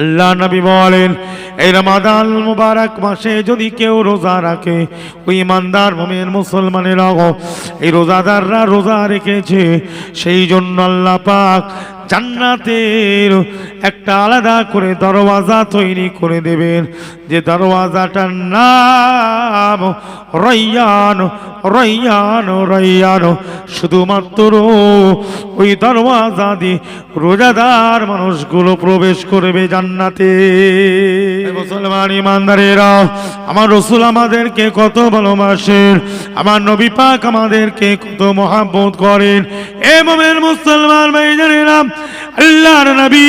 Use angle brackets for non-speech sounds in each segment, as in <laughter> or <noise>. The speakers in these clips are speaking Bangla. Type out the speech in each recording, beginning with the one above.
আল্লাহ নবী বলেন, এই রমাদান মুবারক মাসে যদি কেউ রোজা রাখে, ওই ইমানদার মুসলমানের মুসলমানেরাও এই রোজাদাররা রোজা রেখেছে, সেই জন্য আল্লাহ পাক জান্নাতের একটা আলাদা করে দরওয়াজা তৈরি করে দেবেন। যে দরওয়াজাটার নাম রৈয়ান রৈয়ান রৈয়ান শুধুমাত্র ওই দরওয়াজা দিয়ে রোজাদার মানুষগুলো প্রবেশ করবে জান্নাতে। মুসলমান ইমানদারেরা, আমার রসুল আমাদেরকে কত ভালোবাসেন, আমার নবী পাক আমাদেরকে কত মহাব্বত করেন। এ মোমের মুসলমান ভাইজানেরা আল্লাহর নবী।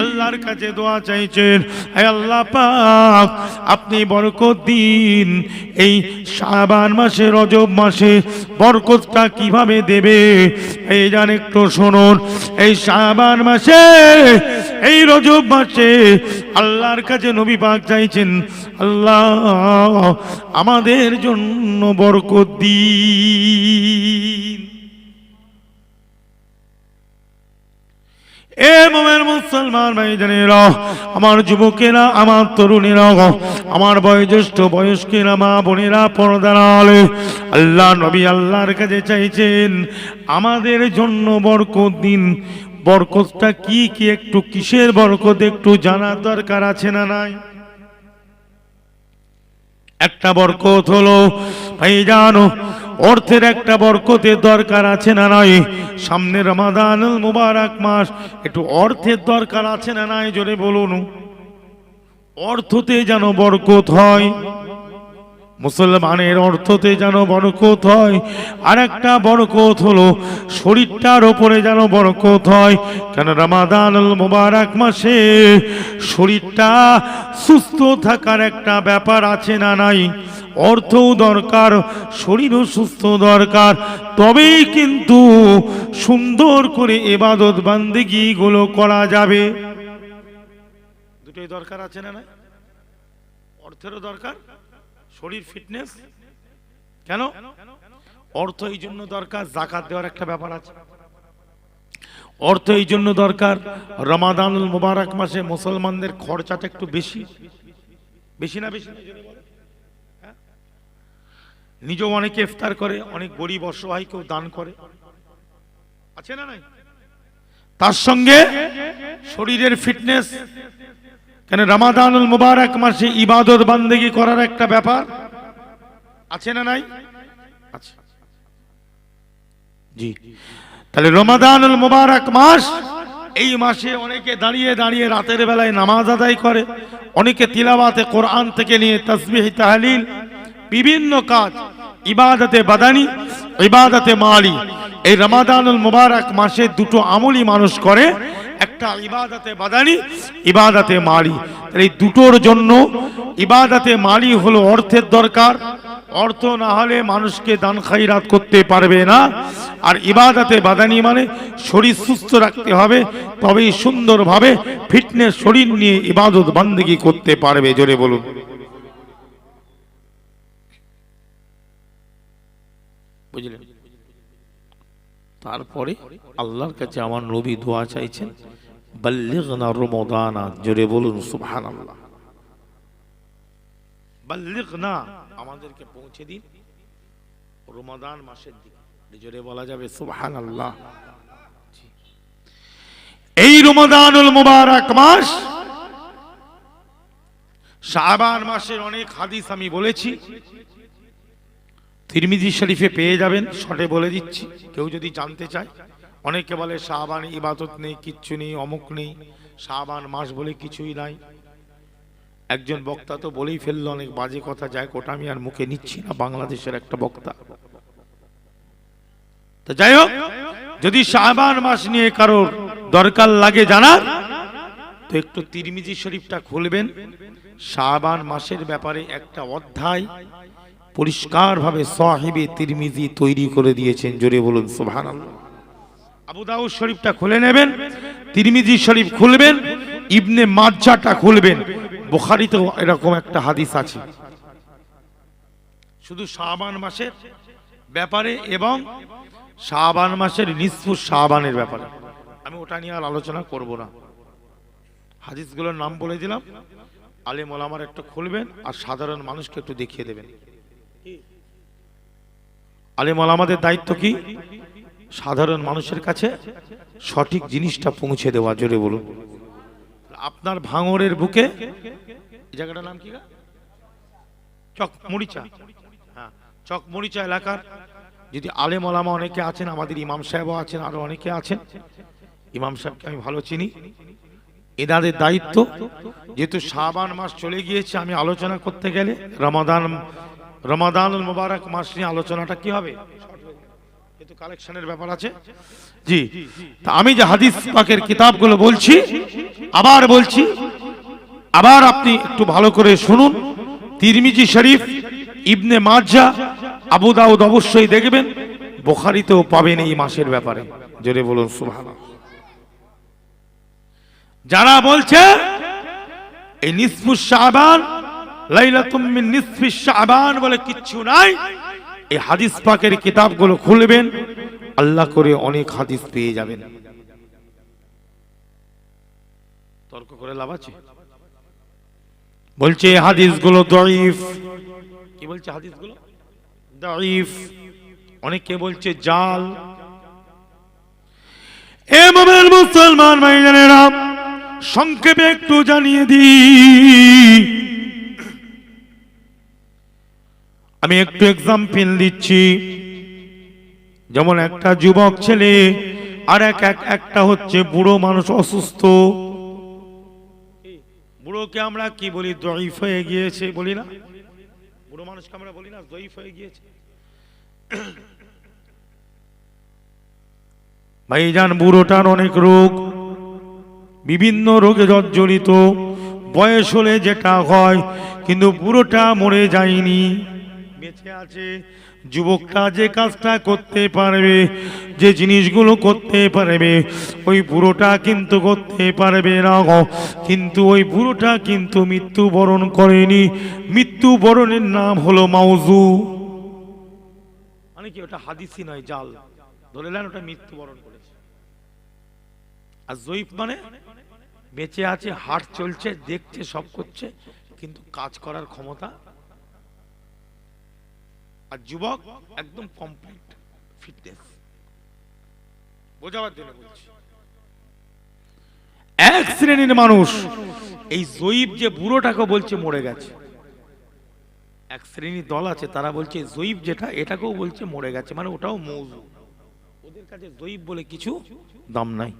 আল্লাহর কাছে দোয়া চাইছেন, হে আল্লাহ পাক, আপনি বরকত দিন। এই শাবান মাসে, রজব মাসে বরকতটা কীভাবে দেবে? এই জান একটু শুনুন, এই শাবান মাসে, এই রজব মাসে আল্লাহর কাছে নবী পাক চাইছেন, আল্লাহ, আমাদের জন্য বরকত দিন। এ মোমের মুসলমান ভাইজানেরা, আমার যুবকেরা, আমার তরুণেরা আমার বয়োজ্যেষ্ঠ বয়স্কেরা, মা বোনেরা পর্দারালে আল্লাহ নবী আল্লাহর কাছে চাইছেন, আমাদের জন্য বরকত দিন। বরকতটা কি কি, একটু কিসের বরকত, একটু জানার দরকার আছে না নাই? একটা বরকত হলো ভাই জানো অর্থের একটা বরকতের দরকার আছে না নাই? সামনে রমাদান মুবারক মাস, একটু অর্থের দরকার আছে না নাই? জোরে বলুন। অর্থতে যেন বরকত হয়, মুসলমানের অর্থতে যেন বরকত হয় আর একটা বরকত হলো, শরীরটার ওপরে যেন বরকত হয়। কেন রমাদান মুবারক মাসে শরীরটা সুস্থ থাকার একটা ব্যাপার আছে না নাই? অর্থও দরকার, শরীরও সুস্থ দরকার। তবেই কিন্তু সুন্দর করে এবাদত বান্দিগি গুলো করা যাবে। দুটোই দরকার আছে না না? অর্থেরও দরকার, শরীর ফিটনেস। কেন? অর্থ এই জন্য দরকার, জাকাত দেওয়ার একটা ব্যাপার আছে। অর্থ এই জন্য দরকার, রমাদানুল মুবারক মাসে মুসলমানদের খরচাটা একটু বেশি। বেশি না বেশি? না? নিজেও অনেকে ইফতার করে, অনেক গরিব অসহায়কেও দান করে। আছে না নাই? তার সঙ্গে শরীরের ফিটনেস, কেন রামাদানুল মুবারক মাসে ইবাদত বান্দেগি করার একটা ব্যাপার? আছে না নাই? আছে। জি। তাহলে রমাদানুল মুবারক মাস এই মাসে অনেকে দাঁড়িয়ে দাঁড়িয়ে রাতের বেলায় নামাজ আদায় করে, অনেকে তিলাবাতে কোরআন থেকে নিয়ে তসবিহ তাহলিল বিভিন্ন কাজ, ইবাদতে বাদানি, ইবাদতে মালি। এই রমাদানুল মুবারক মাসে দুটো আমলি মানুষ করে, একটা ইবাদতে বাদানি, ইবাদতে মালি। এই দুটোর জন্য ইবাদতে মালি হলো অর্থের দরকার। অর্থ না হলে মানুষকে দান খাইরাত করতে পারবে না। আর ইবাদতে বাদানি মানে শরীর সুস্থ রাখতে হবে, তবেই সুন্দরভাবে ফিটনেস শরীর নিয়ে ইবাদত বান্দিগি করতে পারবে, জোরে বলুন। বুঝলেন তারপরে আল্লাহর কাছে আমার নবী দোয়া চাইছেন, বাল্লিগনা রমাদানা জোরে বলুন, সুবহানাল্লাহ। বাল্লিগনা আমাদেরকে পৌঁছে দিন রমাদান মাসের দিকে। জোরে বলা যাবে, সুবহানাল্লাহ। এই রমাদানুল মুবারক মাস শাবান মাসের অনেক হাদিস আমি বলেছি। তিরমিজি শরীফে পেয়ে যাবেন, শটে বলে দিচ্ছি, কেউ যদি জানতে চায়। অনেকে বলে শাহবান ইবাদত নেই, কিচ্ছু নেই, অমুক নেই শাহবান মাস বলে কিছুই নাই। একজন বক্তা তো বলেই ফেলল, অনেক বাজে কথা যায় কোটা আমি আর মুখে নিচ্ছি না, বাংলাদেশের একটা বক্তা। তো যাই হোক, যদি শাহবান মাস নিয়ে কারোর দরকার লাগে জানার, তো একটু তিরমিজি শরীফটা খুলবেন। শাহবান মাসের ব্যাপারে একটা অধ্যায় পরিষ্কারভাবে সাহিবে তিরমিজি তৈরি করে দিয়েছেন। জোরে বলুন, সুবহানাল্লাহ। আবু দাউদ শরীফটা খুলে নেবেন, তিরমিজি শরীফ খুলবেন, ইবনে মাজ্জাটা খুলবেন। বুখারীতেও এরকম একটা হাদিস আছে। শুধু শাবান মাসের ব্যাপারে এবং শাবান মাসের নিসফু শাবানের ব্যাপারে। আমি ওটা নিয়ে আর আলোচনা করব না। হাদিসগুলোর নাম বলে দিলাম। আলেম একটু খুলবেন আর সাধারণ মানুষকে একটু দেখিয়ে দেবেন। আলেম ওলামাদের দায়িত্ব কি? সাধারণ মানুষের কাছে সঠিক জিনিসটা পৌঁছে দেওয়া, জোরে বলুন। আপনার ভাঙরের বুকে জায়গাটার নাম কি গা? চক মরিচা। হ্যাঁ চক মরিচা এলাকার। যদি আলেম ওলামা অনেকে আছেন, আমাদের ইমাম সাহেবও আছেন, আরও অনেকে আছেন, ইমাম সাহেবকে আমি ভালো চিনি। এনাদের দায়িত্ব, যেহেতু শাবান মাস চলে গিয়েছে, আমি আলোচনা করতে গেলে, রমাদান রমাদান মোবারক মাস নিয়ে আলোচনাটা কি হবে? যেহেতু কালেকশনের ব্যাপার আছে। জি তা আমি যে হাদিস পাকের কিতাবগুলো বলছি আবার বলছি আবার আপনি একটু ভালো করে শুনুন। তিরমিজি শরীফ ইবনে মাজা আবু দাউদ অবশ্যই দেখবেন বোখারিতেও পাবেন এই মাসের ব্যাপারে। জোরে বলুন সুবহানাল্লাহ। যারা বলছে এই নিসফু শাবান লাইলাতুম বলে কিচ্ছু নাই। হাদিস পাকের কিতাবগুলো খুলবেন, আল্লাহ করে অনেক হাদিস পেয়ে যাবেন। বলছে হাদিসগুলো অনেকে বলছে জাল। মুসলমান সংক্ষেপে একটু জানিয়ে দিই। আমি একটু এক্সাম্পল দিচ্ছি। যেমন একটা যুবক ছেলে, আর এক এক, একটা হচ্ছে বুড়ো মানুষ অসুস্থ। বুড়োকে আমরা কি বলি? জয়ীফ হয়ে গিয়েছে বলি না? বুড়ো মানুষকে আমরা বলি না জয়ীফ হয়ে গিয়েছে। ভাই ভাইজান, বুড়োটার অনেক রোগ। বিভিন্ন রোগে জর্জরিত। বয়স হলে যেটা হয়, কিন্তু বুড়োটা মরে যায়নি। বেঁচে আছে। যুবকটা যে কাজটা করতে পারবে, যে জিনিসগুলো করতে পারবে, ওই বুড়োটা কিন্তু করতে পারবে না। কিন্তু ওই বুড়োটা কিন্তু মৃত্যুবরণ করেনি। মৃত্যুবরণের নাম হলো মাউজু। মানে কি, ওটা হাদিসি নয়, জাল। ধরে নেন ওটা মৃত্যুবরণ করেছে। আর জয়ীফ মানে বেঁচে আছে, হাট চলছে, দেখছে, সব করছে, কিন্তু কাজ করার ক্ষমতা আর যুবক একদম কমপ্লিট ফিটনেস বোঝাবার জন্য বলছি। এক শ্রেণির মানুষ, এই জয়ীব যে বুড়োটাকে বলছে মরে গেছে। এক শ্রেণির দল আছে, তারা বলছে, জয়ীব যেটা, এটাকেও বলছে মরে গেছে মানে ওটাও মৌজু। ওদের কাছে জয়ীব বলে কিছু দাম নাই।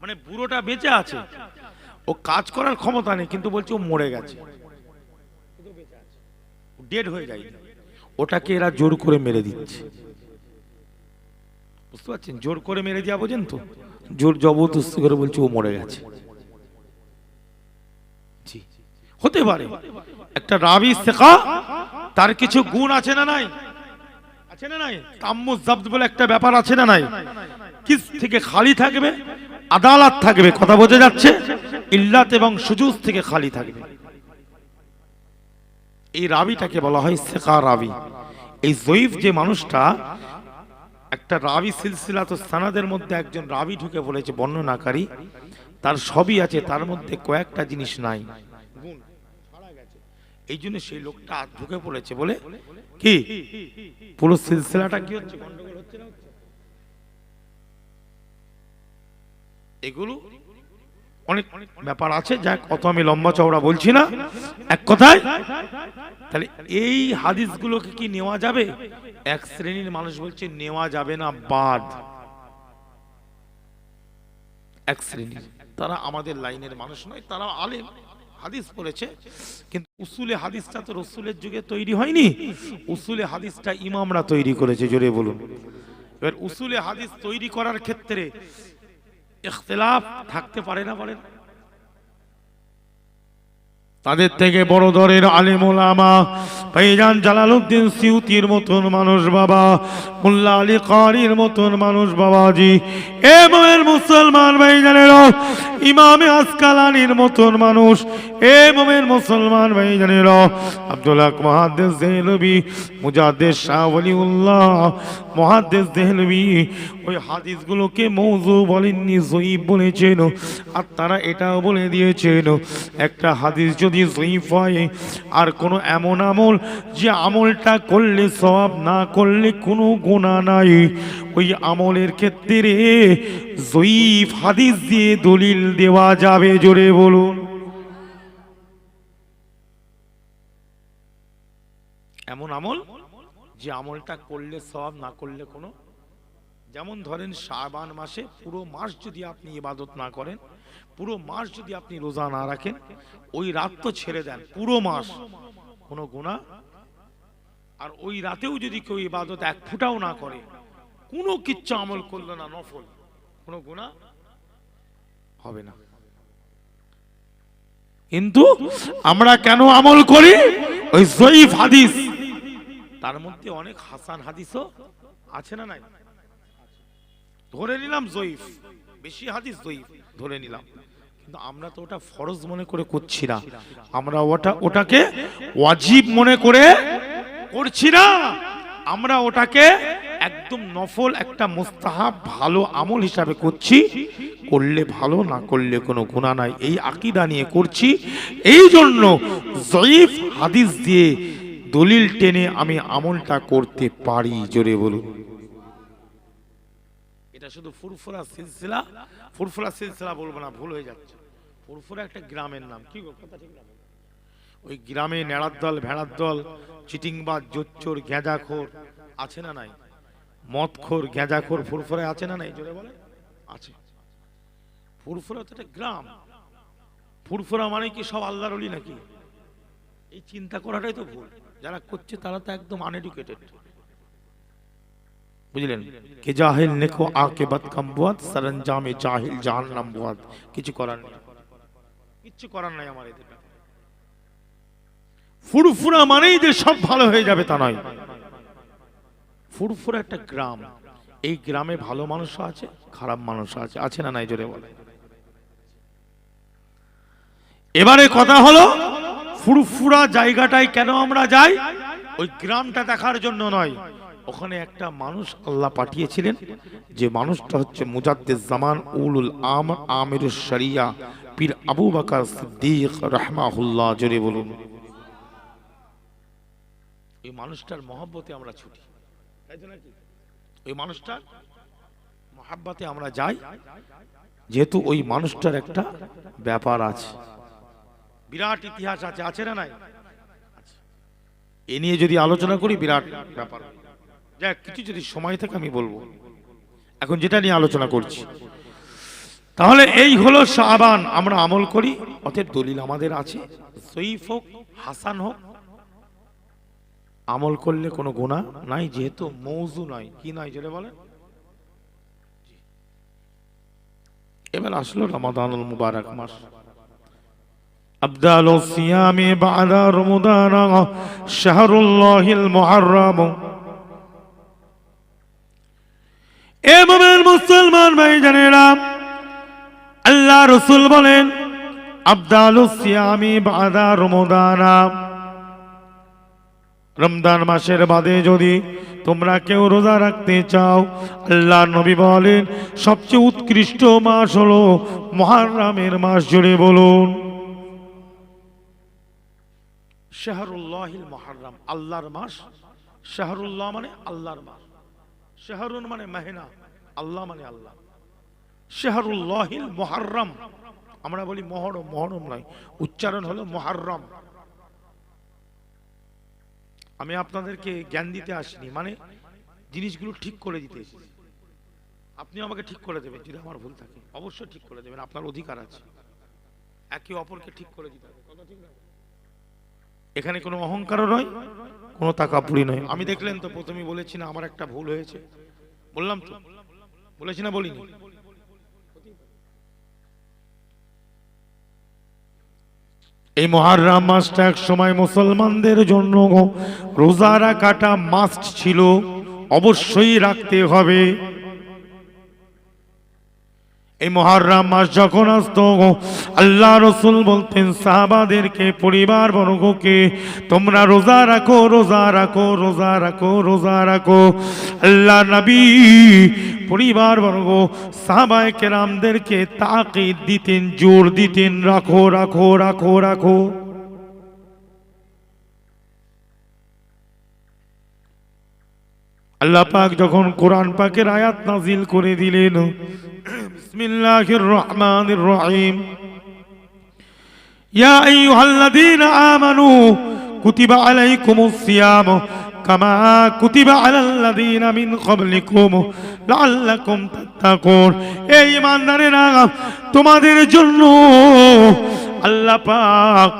মানে বুড়োটা বেঁচে আছে, ও কাজ করার ক্ষমতা নেই, কিন্তু বলছে ও মরে গেছে। ডেড হয়ে যায়। ওটাকে এরা জোর করে মেরে দিচ্ছে। বুঝতে পারছেন? জোর করে মেরে দেওয়া বোঝেন তো? জোর জবরদস্তি করে বলছে ও মরে গেছে। জি। হতে পারে। একটা রাবি শেখা তার কিছু গুণ আছে না নাই? আছে না নাই? তাম্মু জব্দ বলে একটা ব্যাপার আছে না নাই? কিস থেকে খালি থাকবে? আদালত থাকবে কথা বোঝা যাচ্ছে? ইল্লাত এবং সুজুজ থেকে খালি থাকবে। এই রাবিটাকে বলা হয় শেখা রাবি। এই জয়ীফ যে মানুষটা, একটা রাবি সিলসিলা তো সানাদের মধ্যে একজন রাবি ঢুকে বলেছে বর্ণনাকারী। তার সবই আছে, তার মধ্যে কয়েকটা জিনিস নাই। এই জন্য সেই লোকটা ঢুকে পড়েছে বলে কি? পুরো সিলসিলাটা কি হচ্ছে? গন্ডগোল হচ্ছে না হচ্ছে? এগুলো অনেক ব্যাপার আছে যা কত আমি লম্বা চওড়া বলছি না। এক কথায়, তাহলে এই হাদিসগুলোকে কি নেওয়া যাবে? এক শ্রেণির মানুষ বলছে, নেওয়া যাবে না, বাদ। এক শ্রেণির তারা আমাদের লাইনের মানুষ নয়, তারা আলেম। হাদিস পড়েছে কিন্তু উসুলে হাদিসটা তো রসুলের যুগে তৈরি হয়নি। উসুলে হাদিসটা ইমামরা তৈরি করেছে, জোরে বলুন। এবার উসুলে হাদিস তৈরি করার ক্ষেত্রে ইখতিলাফ থাকতে পারে না বলেন। তাদের থেকে বড় দরের আলিম ওলামা ভাইজান জালালউদ্দিন সিউতির মতন মানুষ বাবা, মোল্লা আলী কারির মতন মানুষ বাবাজি। এ মোমের মুসলমান ভাইজানেরা, ইমামে আসকালানির মতন মানুষ। এ মোমের মুসলমান ভাইজানেরা আব্দুল্লাহ মহাদ্দেস দেহলবি মুজাদ্দেস শাহ ওলিউল্লাহ, মহাদ্দেস দেহলবি ওই হাদিসগুলোকে মৌজু বলেননি, জয়ীফ বলেছেন, আর তারা এটাও বলে দিয়েছেন, একটা হাদিস যদি জয়ীফ হয়, আর কোনো এমন আমল যে আমলটা করলে সব না করলে কোনো গোনা নাই। ওই আমলের ক্ষেত্রে জয়ীফ হাদিস দিয়ে দলিল দেওয়া যাবে, জোরে বলুন। এমন আমল যে আমলটা করলে সব না করলে কোনো যেমন ধরেন শাবান মাসে পুরো মাস যদি আপনি ইবাদত না করেন, পুরো মাস যদি আপনি রোজা না রাখেন, ওই রাত তো ছেড়ে দেন, পুরো মাস। কোনো গুণা আর ওই রাতেও যদি কেউ ইবাদত এক ফুটাও না করে, কোনো কিচ্ছু আমল করল না নফল। কোনো গুণা হবে না। কিন্তু আমরা কেন আমল করি? ওই জয়ীফ হাদিস। তার মধ্যে অনেক হাসান হাদিসও আছে না নাই? ধরে নিলাম জয়ীফ। বেশি হাদিস জয়ীফ, ধরে নিলাম। কিন্তু আমরা তো ওটা ফরজ মনে করে করছি না। আমরা ওটা, ওটাকে ওয়াজিব মনে করে করছি না। আমরা ওটাকে একদম নফল একটা মুস্তাহাব, ভালো আমল হিসাবে করছি। করলে ভালো, না করলে কোনো গুণা নাই। এই আকিদা নিয়ে করছি। এই জন্য জয়ীফ হাদিস দিয়ে দলিল টেনে আমি আমলটা করতে পারি, জোরে বলুন। এটা শুধু ফুরফুরা সিলসিলা ফুরফুরা সিলসিলা বলব না, ভুল হয়ে যাচ্ছে। ফুরফুরা একটা গ্রামের নাম। কি কথা ওই গ্রামে নেড়ার দল, ভেড়ার দল, চিটিংবাজ, জোচ্চোর গেঁজাখোর আছে না নাই? মদখোর গেঁজাখোর ফুরফুরা আছে না নাই? জোরে বলে। আছে। ফুরফুরা তো একটা গ্রাম। ফুরফুরা মানে কি সব আল্লাহর নাকি? এই চিন্তা করাটাই তো ভুল। যারা করছে তারা তো একদম আনএডুকেটেড বুঝলেন? কে জাহিল নেখো আকে বাদ কামবুয়াত সরঞ্জামে জাহিল জাহান্নাম বুয়াত কিছু করার নেই। কিচ্ছু করার নাই আমার এদের ফুরফুরা মানেই যে সব ভালো হয়ে যাবে তা নয়। ফুরফুরা একটা গ্রাম। এই গ্রামে ভালো মানুষ আছে খারাপ মানুষ আছে। আছে না নাই জোরে বলে এবারে কথা হলো ফুরফুরা জায়গাটায় কেন আমরা যাই? ওই গ্রামটা দেখার জন্য নয়। ওখানে একটা মানুষ আল্লাহ পাঠিয়েছিলেন, যে মানুষটা হচ্ছে মুজাদ্দিদ জামান উলুল আম আমির শরিয়া, পীর আবু বাকার সিদ্দিক রহমাহুল্লাহ, জোরে বলুন। ওই মানুষটার মহব্বতে আমরা ছুটি। ওই মানুষটার মহাব্বতে আমরা যাই, যেহেতু ওই মানুষটার একটা ব্যাপার আছে। বিরাট ইতিহাস আছে আছে না নাই? এ নিয়ে যদি আলোচনা করি, বিরাট ব্যাপার। যাক কিছু যদি সময় থাকে আমি বলব। এখন যেটা নিয়ে আলোচনা করছি। তাহলে এই হলো সাবান আমরা আমল করি, অতএব দলিল আমাদের আছে। সৈফ হোক, হাসান হোক, আমল করলে কোনো গোনা নাই, যেহেতু মৌজু নয়। কি নাই যেটা বলেন? এবার আসলো রমাদানুল মুবারক মাস। আব্দাল সিয়ামে বাদা রমুদান শাহরুল্লাহিল মহারাম এ মুসলমান ভাই জানেরা আল্লাহ রসুল বলেন, আব্দালুসিয়ামি বাদা রমদানা। রমদান মাসের বাদে যদি তোমরা কেউ রোজা রাখতে চাও আল্লাহ নবী বলেন, সবচেয়ে উৎকৃষ্ট মাস হলো মহারামের মাস জুড়ে বলুন। শাহরুল্লাহ মহারাম আল্লাহর মাস। শাহরুল্লাহ মানে আল্লাহর মাস। শাহরুন মানে মেহনা, আল্লাহ মানে আল্লাহ। শাহরুল্লাহিল মহারম আমরা বলি মহরম মহরম নয়, উচ্চারণ হলো মহারম আমি আপনাদেরকে জ্ঞান দিতে আসিনি মানে জিনিসগুলো ঠিক করে দিতে এসেছি। আপনি আমাকে ঠিক করে দেবেন যদি আমার ভুল থাকে। অবশ্যই ঠিক করে দেবেন, আপনার অধিকার আছে। একে অপরকে ঠিক করে দিতে হবে। কথা ঠিক না? এখানে কোনো অহংকারও নয় কোনো তাকাপুরি নয়। আমি দেখলেন তো প্রথমে বলেছি না আমার একটা ভুল হয়েছে। বললাম তো বলেছি না বলিনি। এই মহারাম মাসটা এক সময় মুসলমানদের জন্য রোজারা কাটা মাস্ট ছিল অবশ্যই রাখতে হবে। এই মহারাম মাস যখন আসত আল্লাহ রসুল বলতেন, সাহাবাদেরকে, পরিবার বর্গকে, তোমরা রোজা রাখো রোজা রাখো রোজা রাখো রোজা রাখো। আল্লাহ নবী, পরিবার বর্গ, সাহাবায় কেরামদেরকে তাকে দিতেন, জোর দিতেন, রাখো রাখো রাখো রাখো। আল্লাহ পাক যখন কোরআন পাকের আয়াত নাজিল করে দিলেন, বিসমিল্লাহির রহমানির রহিম। ইয়া আইয়ুহাল্লাযীনা আমানু কুতিবা আলাইকুমুস সিয়াম কামা কুতিবা আলাল্লাযীনা মিন ক্বাবলিকুম লাআল্লাকুম তাত্তাকুন। এই ইমানদারেরা তোমাদের জন্য আল্লাহ পাক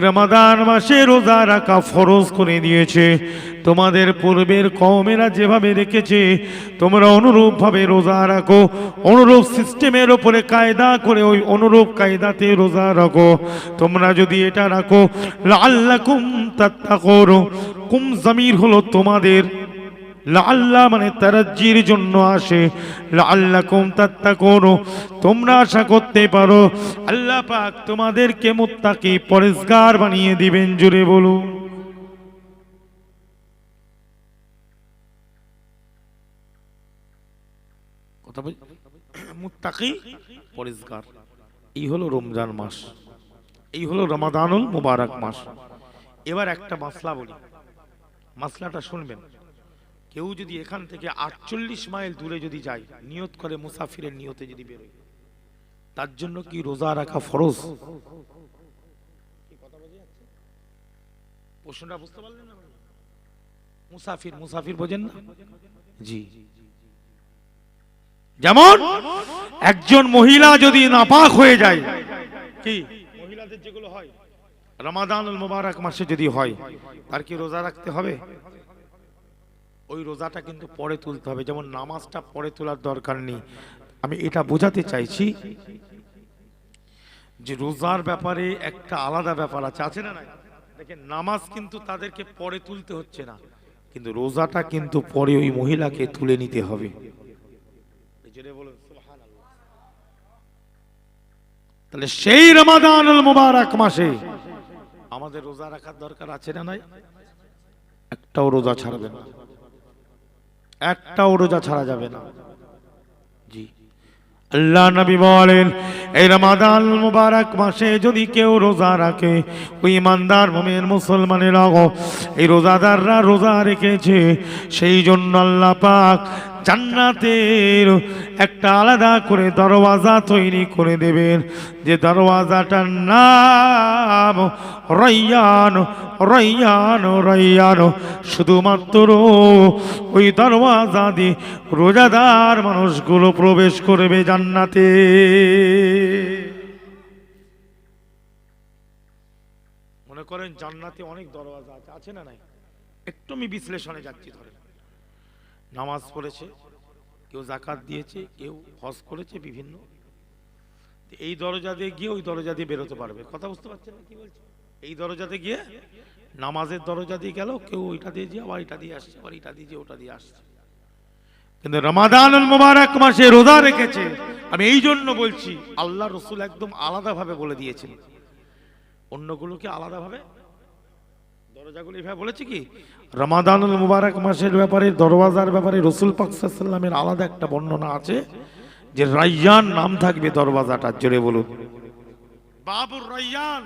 রমাদান মাসে রোজা রাখা ফরজ করে দিয়েছে। তোমাদের পূর্বের কমেরা যেভাবে রেখেছে, তোমরা অনুরূপভাবে রোজা রাখো। অনুরূপ সিস্টেমের ওপরে কায়দা করে ওই অনুরূপ কায়দাতে রোজা রাখো। তোমরা যদি এটা রাখো আল্লাহ কুম তাত্তা করো কুম জমির হলো তোমাদের। লাল্লাহ মানে তারাজ্জির জন্য আসে। লাল্লাকুম তাত্তাকুন, তোমরা আশা করতে পারো, আল্লাহ পাক তোমাদেরকে মুত্তাকি পরিষ্কার বানিয়ে দিবেন জুড়ে বলুন। কথা মুত্তাকি পরিষ্কার এই হলো রমজান মাস। এই হলো রমাদানুল মুবারক মাস। এবার একটা মাসলা বলি। মাসলাটা শুনবেন। কেউ যদি এখান থেকে আটচল্লিশ মাইল দূরে যদি যায়, নিয়ত করে মুসাফিরের নিয়তে যদি বেরোয়। তার জন্য কি রোজা রাখা ফরজ? মুসাফির মুসাফির বোঝেন না? জি। যেমন একজন মহিলা যদি নাপাক হয়ে যায়, কি? মহিলাদের যেগুলো হয় রমাদানুল মুবারক মাসে যদি হয়, তার কি রোজা রাখতে হবে? ওই রোজাটা কিন্তু পরে তুলতে হবে, যেমন নামাজটা পরে তোলার দরকার নেই। আমি এটা বোঝাতে চাইছি যে রোজার ব্যাপারে একটা আলাদা ব্যাপার আছে আছে না দেখেন, নামাজ কিন্তু তাদেরকে পরে তুলতে হচ্ছে না, কিন্তু রোজাটা কিন্তু পরে ওই মহিলাকে তুলে নিতে হবে। তাহলে সেই রমাদানুল মুবারক মাসে আমাদের রোজা রাখার দরকার আছে না নাই? একটাও রোজা ছাড়বে না। একটাও রোজা ছাড়া যাবে না। জি। আল্লাহ নবী বলেন এই রমাদান মুবারক মাসে যদি কেউ রোজা রাখে, ওই ইমানদার মুসলমানের মুসলমানেরা এই রোজাদাররা রোজা রেখেছে। সেই জন্য আল্লাহ পাক জান্নাতের একটা আলাদা করে দরওয়াজা তৈরি করে দেবেন। যে দরওয়াজাটার নাম রৈয়ান রৈয়ান রৈয়ান শুধুমাত্র ওই দরওয়াজা দিয়ে রোজাদার মানুষগুলো প্রবেশ করবে জান্নাতে। মনে করেন জান্নাতে অনেক দরওয়াজা আছে আছে না নাই? একটু আমি বিশ্লেষণে যাচ্ছি ধরেন। নামাজ পড়েছে, কেউ জাকাত দিয়েছে, কেউ হজ করেছে, বিভিন্ন। এই দরজা দিয়ে গিয়ে ওই দরজা দিয়ে বেরোতে পারবে। কথা বুঝতে পারছেন না কি বলছি এই দরজাতে গিয়ে নামাজের দরজা দিয়ে গেল, কেউ ওইটা দিয়ে যে আবার এটা দিয়ে আসছে, আবার এটা দিয়ে ওটা দিয়ে আসছে। কিন্তু রমাদান মুবারক মাসে রোজা রেখেছে। আমি এই জন্য বলছি, আল্লাহ রসুল একদম আলাদাভাবে বলে দিয়েছেন। অন্যগুলোকে আলাদাভাবে দরজাগুলো বলেছে কি? রমাদানুল মুবারক মাসের ব্যাপারে, দরওয়াজার ব্যাপারে রসুল পাকসাল্লামের আলাদা একটা বর্ণনা আছে যে রাইয়ান নাম থাকবে দরওয়াজাটার, জোরে বলুন। বাবুর রাইয়ান।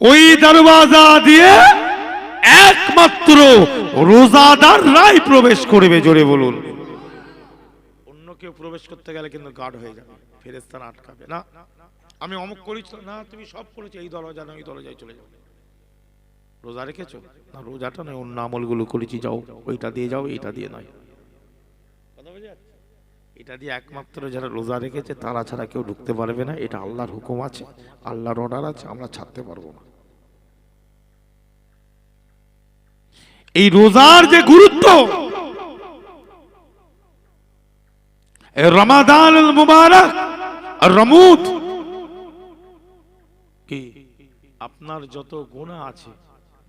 ওই দরওয়াজা দিয়ে একমাত্র রোজাদার রাই প্রবেশ করবে, জোরে বলুন। অন্য কেউ প্রবেশ করতে গেলে কিন্তু গার্ড হয়ে যাবে ফেরেস্তান আটকাবে। না আমি অমুক করেছি, না, তুমি সব করেছ, এই দরজা না, ওই দরজায় চলে যাও রোজা রেখেছো? না, রোজাটা নয়, অন্য আমলগুলো করেছি, যাও, ওইটা দিয়ে যাও, এইটা দিয়ে নয়? এটা দিয়ে একমাত্র যারা রোজা রেখেছে, তারা ছাড়া কেউ ঢুকতে পারবে না, এটা আল্লাহর হুকুম আছে, আল্লাহর অর্ডার আছে, আমরা ছাড়তে পারব না। এই রোজার যে গুরুত্ব রমাদান মুবারক রমুদ, কি? আপনার যত গুণা আছে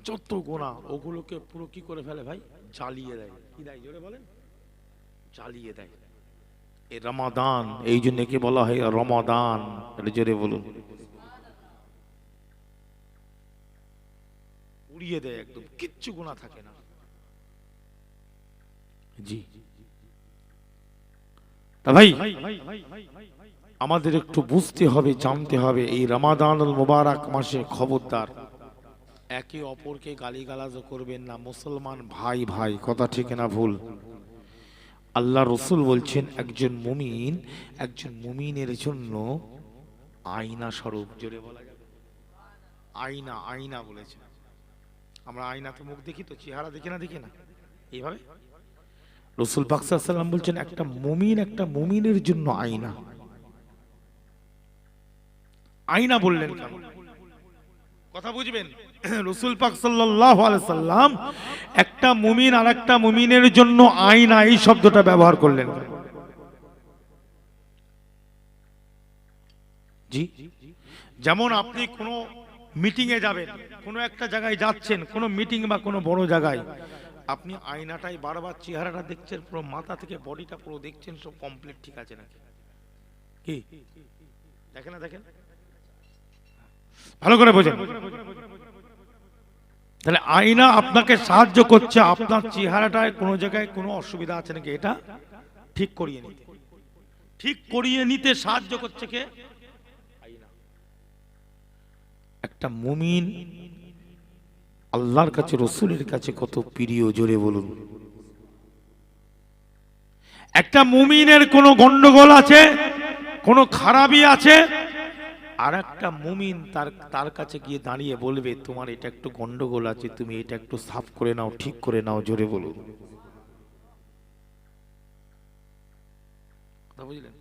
যত গোনা ওগুলোকে পুরো কি করে ফেলে ভাই? জ্বালিয়ে দেয়। কি দেয়? জোরে বলেন। জ্বালিয়ে দেয়। এই রমাদান এই জন্য কি বলা হয়? রমাদান। এটা জোরে বলুন। উড়িয়ে দেয় একদম। কিচ্ছু গুণা থাকে না। জি। তা ভাই আমাদের একটু বুঝতে হবে জানতে হবে। এই রমাদানুল মুবারক মাসে খবরদার। একে অপরকে গালিগালাজ করবেন না। মুসলমান ভাই ভাই, কথা ঠিক না, ভুল। আল্লাহ রসুল বলছেন, একজন মুমিন, একজন মুমিনের জন্য আয়না স্বরূপ, জোরে বলা যাবে। আয়না আয়না বলেছে আমরা আয়নাতে মুখ দেখি তো, চেহারা দেখি না দেখি না। এইভাবে? রসুল পাকসাল্লাম বলছেন, একটা মুমিন একটা মুমিনের জন্য আয়না। আয়না বললেন কেন? কথা বুঝবেন? <clears throat> রসুল পাক সাল্লাম একটা মুমিন আর একটা মুমিনের জন্য আয়না এই শব্দটা ব্যবহার করলেন। জি। যেমন আপনি কোনো মিটিং এ যাবেন, কোনো একটা জায়গায় যাচ্ছেন, কোনো মিটিং বা কোনো বড় জায়গায়, আপনি আয়নাটাই বারবার চেহারাটা দেখছেন, পুরো মাথা থেকে বডিটা পুরো দেখছেন, সব কমপ্লিট ঠিক আছে নাকি? কি? দেখেন না, দেখেন? ভালো করে বোঝেন। তাহলে আয়না আপনাকে সাহায্য করছে, আপনার চেহারাটায় কোনো জায়গায় কোনো অসুবিধা আছে নাকি? এটা ঠিক করিয়ে নিতে। ঠিক করিয়ে নিতে সাহায্য করছে কে? একটা মুমিন আল্লাহর কাছে, রসুলের কাছে কত প্রিয়, জোরে বলুন। একটা মুমিনের কোনো গন্ডগোল আছে, কোনো খারাপই আছে আর একটা মুমিন তার তার কাছে গিয়ে দাঁড়িয়ে বলবে, তোমার এটা একটু গন্ডগোল আছে, তুমি এটা একটু সাফ করে নাও, ঠিক করে নাও, জোরে বলুন। বুঝলেন?